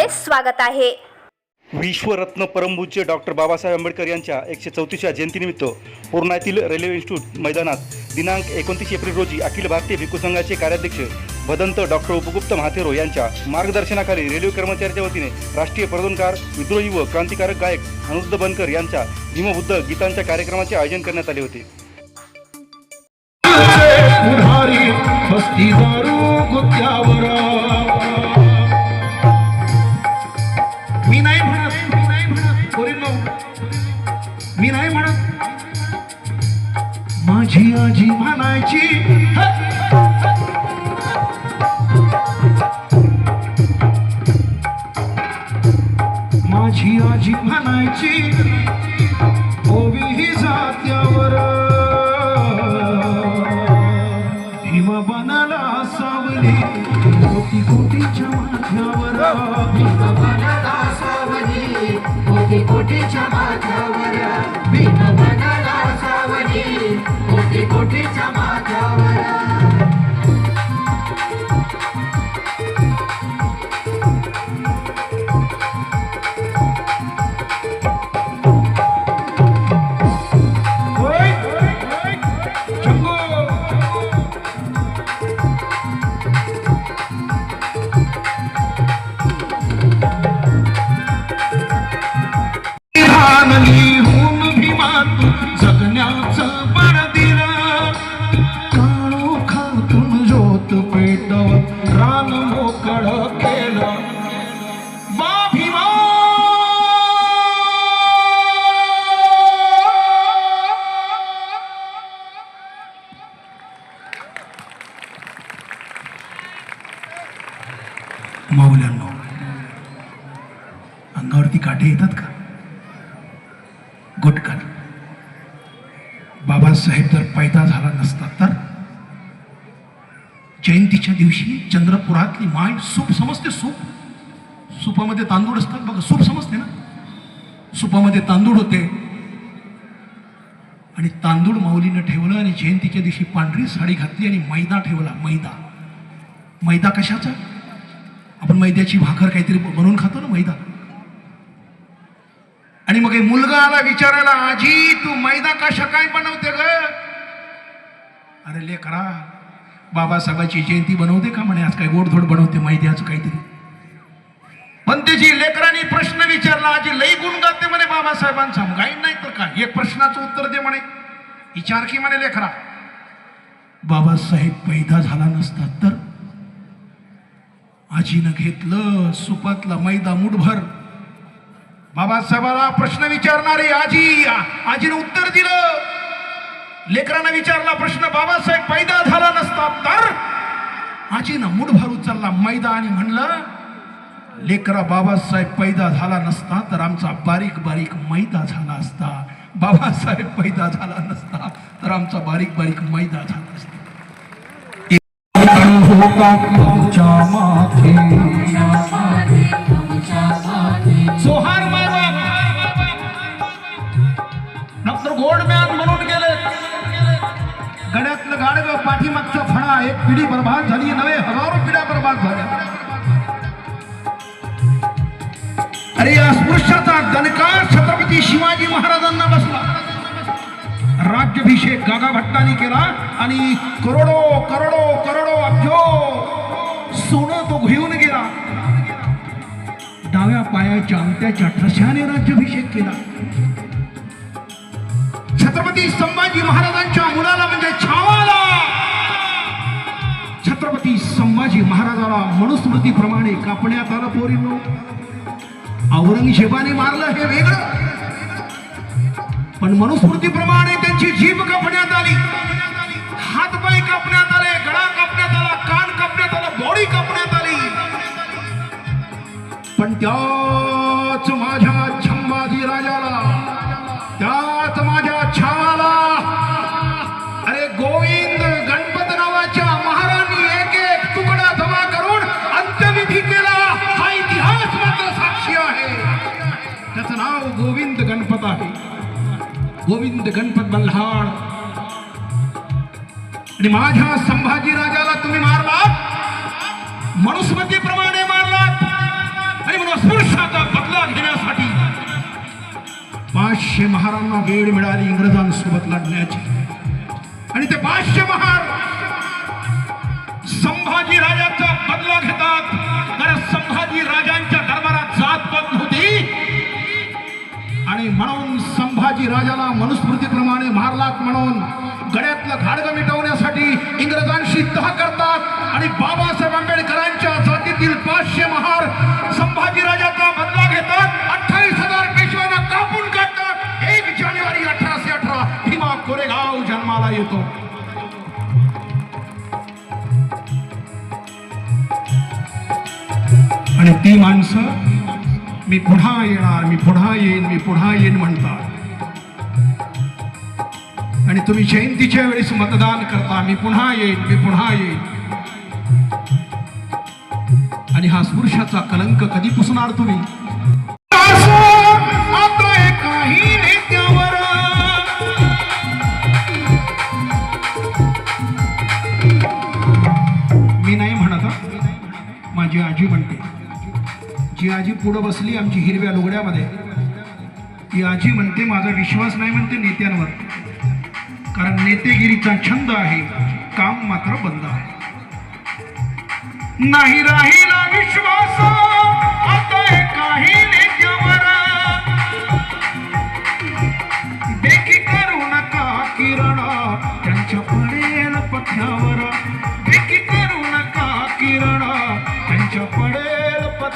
आपले स्वागत आहे. विश्वरत्न परमपूज्य डॉक्टर बाबासाहेब आंबेडकर यांच्या एकशे चौतीसव्या जयंतीनिमित्त पूर्णा येथील रेल्वे इन्स्टिट्यूट मैदानात दिनांक एकोणतीस एप्रिल रोजी अखिल भारतीय भिक्खू संघाचे कार्याध्यक्ष भदंत डॉक्टर उपगुप्त महाथेरो यांच्या मार्गदर्शनाखाली रेल्वे कर्मचाऱ्यांच्या वतीने राष्ट्रीय प्रबोधनकार विद्रोही व क्रांतिकारक गायक अनिरुद्ध बनकर यांच्या भीमबुद्ध गीतांच्या कार्यक्रमाचे आयोजन करण्यात आले होते. हस्ती दारू गुत्यावर माझी आजी म्हणायची माझी आजी म्हणायची ओवी ही जात्यावर. भीम बनाला सावली कोटी कोटीच्या माथ्यावर. भीम बनाला सावली कोटी कोटीच्या माथ्यावर. माऊल्यांनो अंगावरती काटे येतात का? गुटकर बाबासाहेब जर पैदा झाला नसता तर? जयंतीच्या दिवशी चंद्रपुरातली माय सूप समजते सूप? सुपामध्ये तांदूळ असतात बघा सूप समजते ना? सुपामध्ये तांदूळ होते. आणि तांदूळ माऊलीनं ठेवलं आणि जयंतीच्या दिवशी पांढरी साडी घातली आणि मैदा ठेवला मैदा. मैदा कशाचा? आपण मैद्याची भाकर काहीतरी बनवून खातो ना मैदा. आणि मग मुलगा आला विचारायला आजी तू मैदा कशा काय बनवते ग? अरे ले करा बाबासाहेबाची जयंती बनवते का म्हणे? आज काय गोडधोड बनवते मैद्याचं काहीतरी. पण त्याची लेकरांनी प्रश्न विचारला आजी लई गुण गाते म्हणे बाबासाहेबांचा. काही नाही तर काय? एक प्रश्नाचं उत्तर दे म्हणे. विचार की म्हणे लेकरा. बाबासाहेब पैदा झाला नसता तर? आजीनं घेतलं सुपातला मैदा मुठभर. बाबासाहेबाला प्रश्न विचारणारी आजी आजीनं उत्तर दिलं. लेकरानं विचारला प्रश्न बाबासाहेब पैदा झाला नसता तर? आजीनं मुठभर उचलला मैदा आणि म्हणलं लेकरा बाबासाहेब पैदा झाला नसता तर आमचा बारीक बारीक मैदा झाला असता. बाबासाहेब पैदा झाला नसता तर आमचा बारीक बारीक मैदा झाला असता. हो नंतर डॉक्टर गोल्डमॅन म्हणून गेले. गड्यातलं गाडग पाठीमागचा फणा एक पिढी बरबाद झाली नवे हजारो पिढ्या बरबाद झाल्या. अरे अस्पृश्याचा स्पृश्याचा दणकार छत्रपती शिवाजी महाराजांना बसला. राज्याभिषेक गागा भट्टाने केला आणि करोडो करोडो करोडो अब्जो सोनं तो घेऊन गेला. डाव्या पायाच्या अंगठ्याच्या ठशाने राज्याभिषेक केला. छत्रपती संभाजी महाराजांच्या मुलाला म्हणजे छावाला. छत्रपती संभाजी महाराजाला मनुस्मृतीप्रमाणे कापण्यात आलं पोरीनो. औरंगजेबाने मारलं हे वेगळं. पण मनुस्मृतीप्रमाणे त्यांची जीभ कापण्यात आली. हातपाय कापण्यात आले गळा कापण्यात आला कान कापण्यात आला बॉडी कापण्यात आली. त्याच माझ्या छंबाजी राजाला त्याच माझ्या छावाला अरे गोविंद गणपत नावाच्या महाराणी एक एक तुकडा जमा करून अंत्यविधी केला. हा इतिहास मात्र साक्षी आहे. त्याचं नाव गोविंद गणपत आहे. गोविंद गणपत बल्हाळ. आणि माझ्या संभाजी राजाला तुम्ही मारलात? मनुस्मतीप्रमाणे पाचशे महारांना वेळ मिळाली इंग्रजांसोबत लढण्याची. आणि ते पाचशे महार संभाजी राजाचा बदला घेतात. कारण संभाजी राजांच्या दरबारात जात बंद होती आणि म्हणून संभाजी राजाला मनुस्मृतीप्रमाणे मारलात म्हणून गळ्यातलं घाडगं मिटवण्यासाठी इंग्रजांशी तह करतात. आणि बाबासाहेब आंबेडकरांच्या जातीतील पाचशे महार येतो आणि ती माणसं मी पुढा येणार मी पुढा येईन मी पुढा येईन म्हणतात. आणि तुम्ही जयंतीच्या वेळेस मतदान करता मी पुन्हा येईन मी पुन्हा येईन. आणि हा स्पृशाचा कलंक कधी पुसणार तुम्ही? माझी आजी म्हणते. जी आजी पुढं बसली आमची हिरव्या लुगड्यामध्ये ती आजी म्हणते माझा विश्वास नाही म्हणते नेत्यांवर. कारण नेतेगिरीचा छंद आहे काम मात्र बंद आहे. नाही राहिला विश्वास.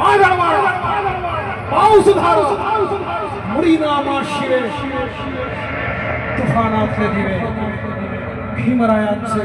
মারামার পাও সুধারো মুড়িনা মা শিরে তুফান আসলে দিবে ভীমরায় আসলে